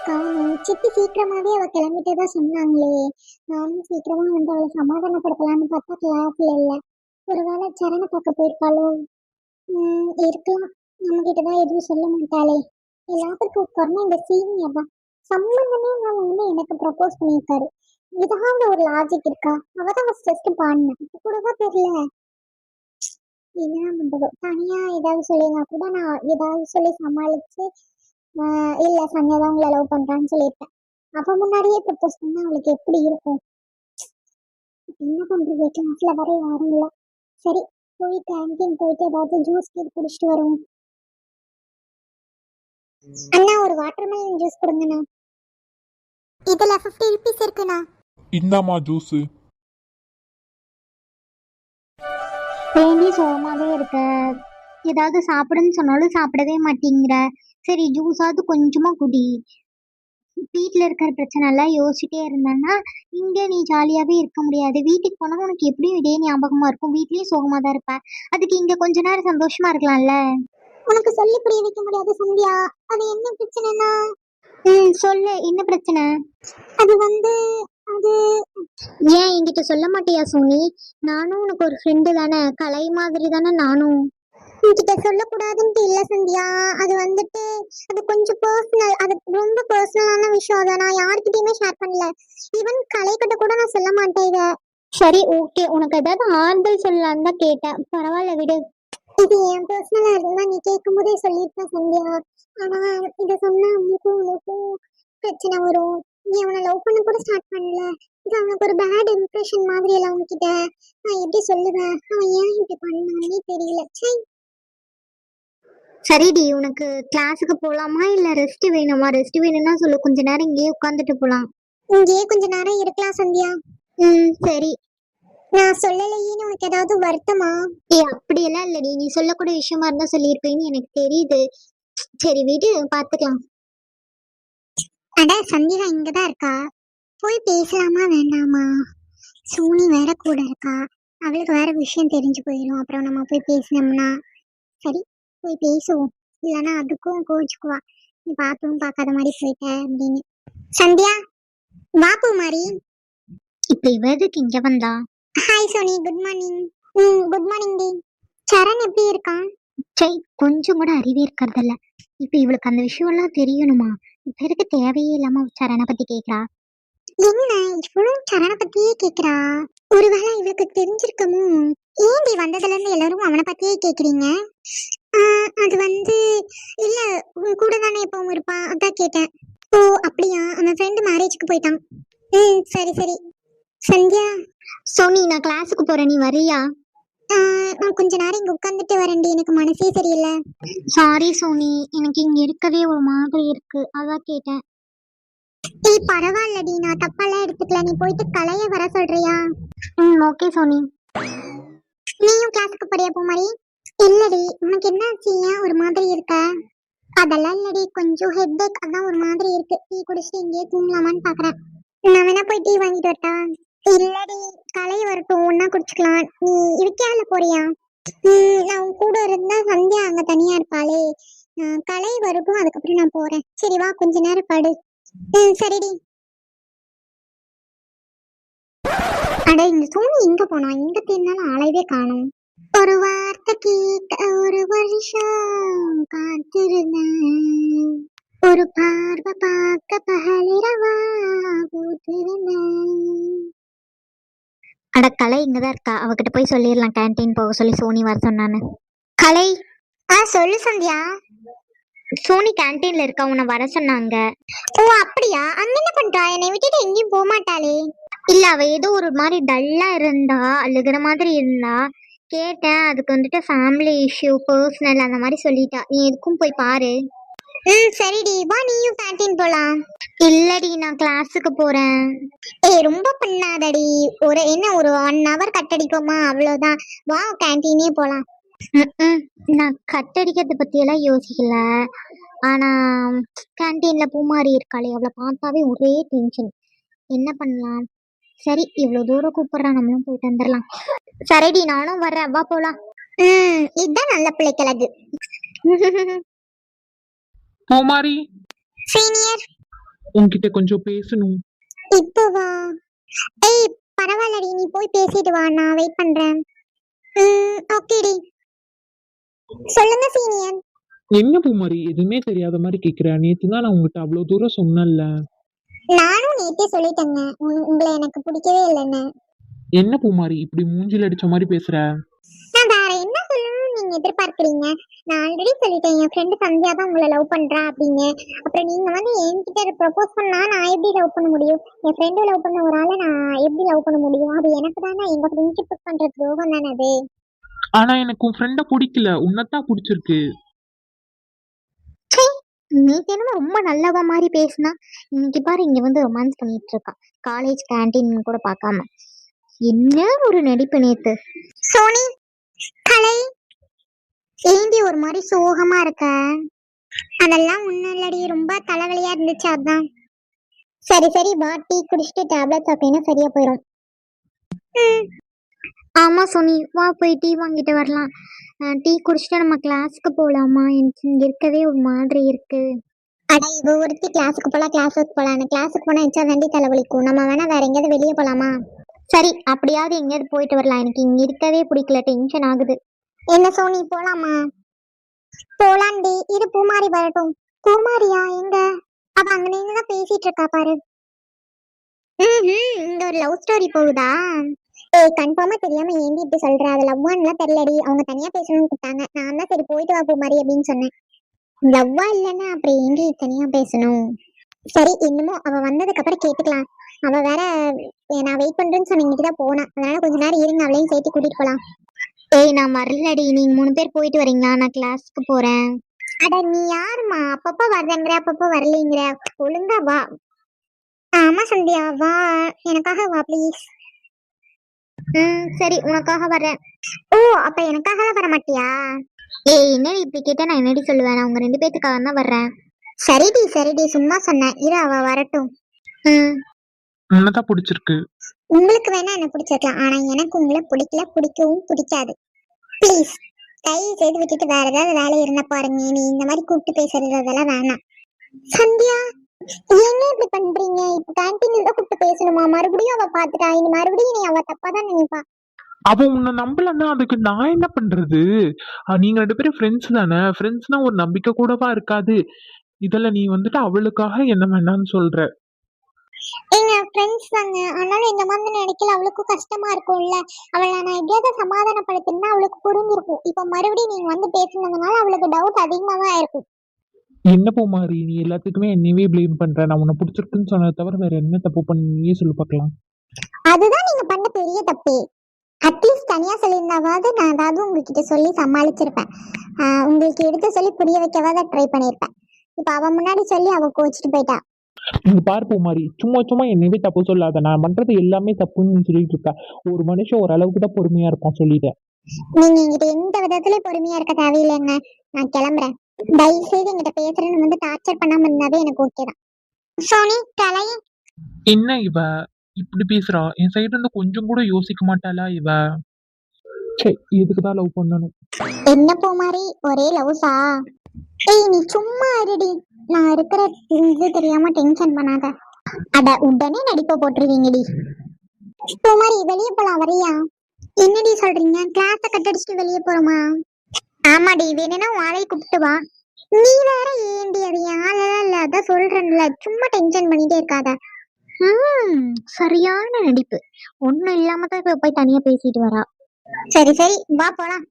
சந்தியாவை காணும் சித்தி சீக்கிரமாவே அவ கிளம்பிட்டதா சொன்னாங்களே. நானும் சீக்கிரமா வந்து அவளை சமாதானப்படுத்தலாம்னு பார்த்தா கிளாஸ்ல இல்ல. ஒருவேளை சரண பார்க்க போயிருப்பாளோ? உம் இருக்கலாம். நம்ம கிட்டதான் எதுவும் சொல்ல மாட்டாளே. எல்லாத்துக்கும் காரணம் இந்த சீனியர் தான். சம்பந்தமே இல்லாம வந்து எனக்கு ப்ரப்போஸ் பண்ணியிருக்காரு. ஏதாவது ஒரு லாஜிக் இருக்கா? அவதான் ஃபர்ஸ்ட் ஃபர்ஸ்ட் பாடினா கூடவா தெரியல. என்ன பண்றது தனியா ஏதாவது சொல்லியிருந்தா கூட நான் ஏதாவது சொல்லி சமாளிச்சு இல்ல சந்தியா தான் உங்களை லவ் பண்றான்னு சொல்லியிருப்பேன். அப்ப முன்னாடியே ப்ரப்போஸ் பண்ணா அவளுக்கு எப்படி இருக்கும்? என்ன பண்றது? கிளாஸ்ல வர யாரும் இல்ல. சரி போய் கேன்டீன் போயிட்டு ஏதாவது ஜூஸ் கீட் குடிச்சிட்டு வருவோம். அண்ணா ஒரு வாட்டர்மெலன் ஜூஸ் கொடுங்கண்ணா. இதுல ஃபிஃப்டி ருபீஸ் இருக்குண்ணா. இந்தாம்மா ஜூஸு தேனி சோகமாவே இருக்க? ஏதாவது சாப்பிடுன்னு சொன்னாலும் சாப்பிடவே மாட்டேங்கிற. சரி ஜூஸாவது கொஞ்சமா குடி. வீட்டில் இருக்கிற பிரச்சனை எல்லாம் யோசிச்சுட்டே இருந்தேன்னா இங்கே நீ ஜாலியாகவே இருக்க முடியாது. வீட்டுக்கு போனால் உனக்கு எப்படியும் இதே ஞாபகமா இருக்கும். வீட்லயும் சோகமா தான் இருப்ப. அதுக்கு இங்கே கொஞ்ச நேரம் சந்தோஷமா இருக்கலாம்ல? உனக்கு சொல்லி புரிய வைக்க முடியாது சந்தியா. அது என்ன பிரச்சனைனா ம் சொல்லு. என்ன பிரச்சனை? அது வந்து அது ஏன் என்கிட்ட சொல்ல மாட்டியா சோனி? நானும் உனக்கு ஒரு ஃப்ரெண்டு தானே. கலை மாதிரி தானே நானும். உன்கிட்ட சொல்லக்கூடாதுன்ட்டு இல்ல சந்தியா. அது வந்துட்டு அது கொஞ்சம் பர்சனல் அது ரொம்ப பர்சனலான விஷயம் அதை நான் யார்கிட்டயுமே ஷேர் பண்ணல. ஈவன் கலைக்கிட்ட கூட நான் சொல்ல மாட்டேன் சரி ஓகே உனக்கு ஏதாவது ஆறுதல் சொல்லலான்னு தான் கேட்டேன். பரவாயில்ல விடு. இது என் பர்சனலா இருந்தா நீ கேட்கும் போதே சொல்லியிருப்பேன் சந்தியா. ஆனா இத சொன்னா உனக்கும் உனக்கும் பிரச்சனை வரும். நீ அவனை லவ் பண்ண கூட ஸ்டார்ட் பண்ணல. இது அவனுக்கு ஒரு பேட் இம்ப்ரெஷன் மாதிரி எல்லாம் அவன்கிட்ட. நான் எப்படி சொல்லுவேன்? அவன் ஏன் இப்படி பண்ணானே தெரியல. சை. சரிடி உனக்கு கிளாஸுக்கு போலாமா இல்ல ரெஸ்ட் வேணுமா? ரெஸ்ட் வேணும்னா சொல்லு கொஞ்ச நேரம் இங்கேயே உட்காந்துட்டு போலாம். இங்கேயே கொஞ்ச நேரம் இருக்கலாம் சந்தியா. ம் சரி. நான் சொல்லலையேன்னு உனக்கு ஏதாவது வருத்தமா? ஏ அப்படியெல்லாம் இல்லடி. நீ சொல்லக்கூடிய விஷயமா இருந்தா சொல்லியிருப்பேன்னு எனக்கு தெரியுது. சரி வீடு பாத்துக்கலாம். அட சந்தியா இங்கதான் இருக்கா? போய் பேசலாமா வேண்டாமா? சோனி வேற கூட இருக்கா? அவளுக்கு வேற விஷயம் தெரிஞ்சு போயிடும் அப்புறம் நம்ம போய் பேசினோம்னா. சரி. போய் பேசுவோம். இல்லைன்னா அதுக்கும் கோச்சுக்குவா நீ பார்த்தும் பார்க்காத மாதிரி போயிட்ட அப்படின்னு. சந்தியா வா பூமாரி. இப்ப இவ எதுக்கு இங்க வந்தா? ஹாய் சோனி குட் மார்னிங் ம் குட் மார்னிங் டி. சரண் எப்படி இருக்கான்? சை கொஞ்சம் கூட அறிவே இருக்கறதில்ல. இப்ப இவளுக்கு அந்த விஷயம் எல்லாம் தெரியணுமா? இப்ப இருக்க தேவையே இல்லாம சரண பத்தி கேக்குறா? என்ன? இவ்வளவு சரண பத்தியே கேக்குறா? ஒருவேளை இவளுக்கு தெரிஞ்சிருக்கமோ? ஏன்டி வந்ததுல இருந்து எல்லாரும் அவனை பத்தியே கேக்குறீங்க? அது வந்து இல்ல உன் கூட தானே எப்பவும் இருப்பான்? அதான் கேட்டேன். ஓ அப்படியா? அவன் ஃப்ரெண்டு மேரேஜ்க்கு போயிட்டான். ம் சரி சரி. சந்தியா? சோனி நான் கிளாஸுக்கு போறேன். நீ வரியா? நான் கொஞ்ச நேரம் இங்க உட்காந்துட்டு வரேன்டி. எனக்கு மனசே சரியில்லை. சாரி சோனி. எனக்கு இங்க இருக்கவே ஒரு மாதிரி இருக்கு. அதான் கேட்டேன். ஏய் பரவாயில்லடி. நான் தப்பாலாம் எடுத்துக்கல. நீ போயிட்டு கலைய வர சொல்றியா? ம் ஓகே சோனி. நீயும் கிளாஸுக்கு போறியா பூமாரி? இல்லடி உனக்கு என்ன ஆச்சு ஏன் ஒரு மாதிரி இருக்க? அதெல்லாம் இல்லடி கொஞ்சம் ஹெட்டேக் அதான் ஒரு மாதிரி இருக்கு. டீ குடிச்சிட்டு இங்கேயே தூங்கலாமான்னு பாக்குறேன். நான் வேணா போய் டீ வாங்கிட்டு வரட்டா? இல்லடி கலை வரட்டும் ஒன்னா குடிச்சுக்கலாம். நீ இருக்கியால போறியா? நான் உன் கூட இருந்தா சந்தியா அங்க தனியா இருப்பாளே. கலை வரட்டும் அதுக்கப்புறம் நான் போறேன். சரி வா கொஞ்ச நேரம் படு. சரிடி. அட இந்த சோனி எங்க போனா? எங்க தேடினாலும் ஆளையவே காணும். ஒரு வார்த்தை கேட்க ஒரு வருஷம் காத்திருந்தேன். ஒரு பார்வை பார்க்க பகலிரவா அட கலை இங்கதான் இருக்கா? அவகிட்ட போய் சொல்லிடலாம் கேண்டீன் போக சொல்லி சோனி வர சொன்னான்னு. கலை! ஆ சொல்லு சந்தியா. சோனி கேண்டீன்ல இருக்கா? உன்னை வர சொன்னாங்க. ஓ அப்படியா? அங்க என்ன பண்றா? என்னை விட்டுட்டு எங்கேயும் போக மாட்டாளே இல்ல அவ ஏதோ ஒரு மாதிரி டல்லா இருந்தா அழுகிற மாதிரி இருந்தா கேட்டேன். அதுக்கு வந்துட்டு ஃபேமிலி இஷ்யூ பர்சனல் அந்த மாதிரி சொல்லிட்டா. நீ எதுக்கும் போய் பாரு. ம் சரிடி. வா நீயும் கேண்டீன் போலாம். இல்லடி நான் கிளாஸுக்கு போறேன். ஏய் ரொம்ப பண்ணாதடி. ஒரு என்ன ஒரு ஒன் ஹவர் கட்டடிப்போமா? அவ்வளவுதான். வா கேண்டீனே போலாம். நான் கட்டடிக்கிறத பத்தி எல்லாம் யோசிக்கல. ஆனா கேண்டீன்ல பூமாரி இருக்காளே. அவளை பார்த்தாவே ஒரே டென்ஷன் என்ன பண்ணலாம்? சரி இவ்வளவு தூரம் கூப்பிடுறா நம்மளும் போயிட்டு வந்துடலாம் சரிடி நானும் வர்றேன். வா போலாம். ம். இதுதான் நல்ல பிள்ளை கிழகு பூமாரி சீனியர் உன்கிட்ட கொஞ்சம் பேசணும். இப்போ வா. ஏய் பரவாயில்லடி நீ போய் பேசிட்டு வா. நான் வெயிட் பண்றேன். ம் ஓகேடி. சொல்லுங்க சீனியர் என்ன பூமாரி எதுவுமே தெரியாத மாதிரி கேக்குற. நேத்து தான் நான் உங்ககிட்ட அவ்வளவு தூரம் சொன்னேன்ல. நானும் நேத்தே சொல்லிட்டேங்க. உங்க- உங்களை எனக்கு பிடிக்கவே இல்லைன்னு என்ன பூமாரி இப்படி மூஞ்சில அடிச்ச மாதிரி பேசுற? நான் வேற என்ன சொல்லணும்னு நீங்க எதிர்பார்க்கறீங்க? நான் ஆல்ரெடி சொல்லிட்டேன் என் ஃப்ரெண்டு சந்தியா தான் உங்களை லவ் பண்றா அப்படின்னு. அப்புறம் நீங்க வந்து என்கிட்ட ப்ரப்போஸ் பண்ணா நான் எப்படி லவ் பண்ண முடியும்? என் ஃப்ரெண்டு லவ் பண்ண ஒரு ஆளை நான் எப்படி லவ் பண்ண முடியும்? அது எனக்கு தானே எங்க ஃப்ரெண்ட்ஷிப் பண்ற துரோகம் தானே அது? ஆனா எனக்கு உன் ஃப்ரெண்ட பிடிக்கல. உன்னதான் பிடிச்சிருக்கு. நேற்று என்னமோ ரொம்ப நல்லவ மாதிரி பேசினா இன்னைக்கு பாரு இங்க வந்து ரொமான்ஸ் பண்ணிட்டு இருக்கான். காலேஜ் கேண்டீன் கூட பார்க்காம. என்ன ஒரு நடிப்பு நேத்து. சோனி கலை ஏந்தி ஒரு மாதிரி சோகமா இருக்க? அதெல்லாம் ஒன்றும் இல்லடி ரொம்ப தலைவலியா இருந்துச்சு அதான். சரி சரி வா டீ குடிச்சிட்டு டேப்லெட் சாப்பிட்டீங்கன்னா சரியா போயிடும் ஆமா சோனி. வா போய் டீ வாங்கிட்டு வரலாம். டீ குடிச்சிட்டு நம்ம கிளாஸ்க்கு போகலாமா எனக்கு இங்க இருக்கவே ஒரு மாதிரி இருக்கு. அட இவ ஒருத்தி கிளாஸுக்கு போலாம் கிளாஸுக்கு போலாம் கிளாஸுக்கு போனா எச்சா வண்டி தலைவலிக்கும் நம்ம வேணா வேற எங்கேயாவது வெளியே போலாமா? சரி அப்படியாவது எங்கேயாவது போயிட்டு வரலாம். எனக்கு இங்க இருக்கவே பிடிக்கல. டென்ஷன் ஆகுது. என்ன சோனி போலாமா? போலாண்டி இது பூமாரி வரட்டும். பூமாரியா? எங்க? அவ அங்க நின்று தான் பேசிட்டு இருக்கா பாரு. ம்ஹும், இங்க ஒரு லவ் ஸ்டோரி போகுதா? ஏய் கன்ஃபார்மா தெரியாம ஏண்டி இப்படி சொல்ற? அது லவ்வான்லாம் தெரியலடி. அவங்க தனியா பேசணும்னு கூப்பிட்டாங்க. நான் தான் சரி போயிட்டு வா பூமாரி அப்படின்னு சொன்னேன். லவ்வா இல்லைன்னா அப்புறம் ஏண்டி தனியா பேசணும்? சரி என்னமோ அவ வந்ததுக்கு அப்புறம் கேட்டுக்கலாம். அவ வேற ஏ, நான் வெயிட் பண்றேன்னு சொன்ன இன்னைக்கு தான் போனா. அதனால கொஞ்ச நேரம் இருங்க அவளையும் சேர்த்து கூட்டிட்டு போலாம். ஏய் நான் வரலடி. நீங்க மூணு பேர் போயிட்டு வரீங்களா? நான் கிளாஸ்க்கு போறேன். அட நீ யாரும்மா? அப்பப்ப வர்றேங்கிற அப்பப்ப வரலைங்கிற. ஒழுங்கா வா. ஆமா சந்தியா வா. எனக்காக வா ப்ளீஸ் ம் சரி உனக்காக வரேன் ஓ அப்ப எனக்காக வர மாட்டியா? ஏய் என்னடி இப்படி கேட்டா நான் என்னடி சொல்லுவேன்? நான் உங்க ரெண்டு பேத்துக்காக தான் வர்றேன். சரிடி சரிடி சும்மா சொன்னேன். இரு அவ வரட்டும். ம். உன்னதான் பிடிச்சிருக்கு. உங்களுக்கு வேணா என்ன பிடிச்சிருக்கலாம். ஆனா எனக்கு உங்களை பிடிக்கல பிடிக்கவும் பிடிக்காது. ப்ளீஸ் தயவு செய்து விட்டுட்டு வேற ஏதாவது வேலை இருந்தா பாருங்க. நீ இந்த மாதிரி கூப்பிட்டு பேசுறது அதெல்லாம் வேணாம். சந்தியா? என்ன இப்படி பண்றீங்க? இப்ப கேன்டீன்ல தான் கூப்பிட்டு பேசணுமா? மறுபடியும் அவ பாத்துட்டா இனி மறுபடியும் நீ அவ தப்பா தான் நினைப்பா? அவ உன்னை நம்பலன்னா அதுக்கு நான் என்ன பண்றது? அஹ் நீங்க ரெண்டு பேரும் ஃப்ரெண்ட்ஸ் தானே? ஃப்ரெண்ட்ஸ்னா ஒரு நம்பிக்கை கூடவா இருக்காது? இதுல நீ வந்துட்டு அவளுக்காக என்ன வேணாம்னு சொல்ற. எங்க ஃப்ரெண்ட்ஸ் தாங்க. அதனால இந்த மாதிரி நினைக்கல அவளுக்கும் கஷ்டமா இருக்கும்ல. அவளை நான் எப்படியாவது சமாதானப்படுத்தினா அவளுக்கு புரிஞ்சிருக்கும். இப்ப மறுபடியும் நீங்க வந்து பேசுனதுனால அவளுக்கு டவுட் அதிகமா தான் இருக்கும் என்ன பூமாரி நீ எல்லாத்துக்குமே என்னையவே ப்ளேம் பண்ற. நான் உன்னை பிடிச்சிருக்குன்னு சொன்னதை தவிர வேற என்ன தப்பு பண்ண நீயே சொல்லு பார்க்கலாம் அதுதான் நீங்க பண்ண பெரிய தப்பே. அட்லீஸ்ட் தனியா சொல்லியிருந்தாவது நான் ஏதாவது உங்ககிட்ட சொல்லி சமாளிச்சிருப்பேன். உங்களுக்கு எடுத்து சொல்லி புரிய வைக்கவாத ட்ரை பண்ணியிருப்பேன் இப்ப அவ முன்னாடி சொல்லி அவ கோச்சிட்டு போயிட்டா. நீங்க பாரு பூமாரி சும்மா சும்மா என்னையவே தப்பு சொல்லாத. நான் பண்றது எல்லாமே தப்புன்னு சொல்லிட்டு இருக்கா. ஒரு மனுஷன் ஓரளவுக்கு தான் பொறுமையா இருப்பான் சொல்லிட்டேன். நீங்க என்கிட்ட எந்த விதத்துலயும் பொறுமையா இருக்க தேவையில்லைங்க. நான் கிளம்புறேன். தயவு செய்து என்கிட்ட பேசுறேன்னு வந்து டார்ச்சர் பண்ணாம இருந்தாவே எனக்கு ஓகே தான். சோனி கலை? என்ன இவ? இப்படி பேசுறா? என் சைடு இருந்து கொஞ்சம் கூட யோசிக்க மாட்டாளா இவ? சே இதுக்கு தான் லவ் பண்ணணும்? என்ன போ மாதிரி ஒரே லவ்ஸா ஏய் நீ சும்மா இருடி. நான் இருக்கிற இது தெரியாம டென்ஷன் பண்ணாத. அட உடனே நடிப்ப போட்டுருவீங்கடி. போ மாதிரி வெளியே போலாம் வரியா? என்னடி சொல்றீங்க? கிளாஸ கட்டடிச்சுட்டு வெளியே போறோமா? ஆமாடி வேணும்னா வாழை கூப்பிட்டு வா. நீ வேற ஏண்டி அது? யாரெல்லாம் இல்ல அதான் சொல்றேன்ல. சும்மா டென்ஷன் பண்ணிட்டே இருக்காத. ம் சரியான நடிப்பு. ஒன்றும் இல்லாம தான் இப்ப போய் தனியா பேசிட்டு வரா. சரி சரி. வா போலாம்.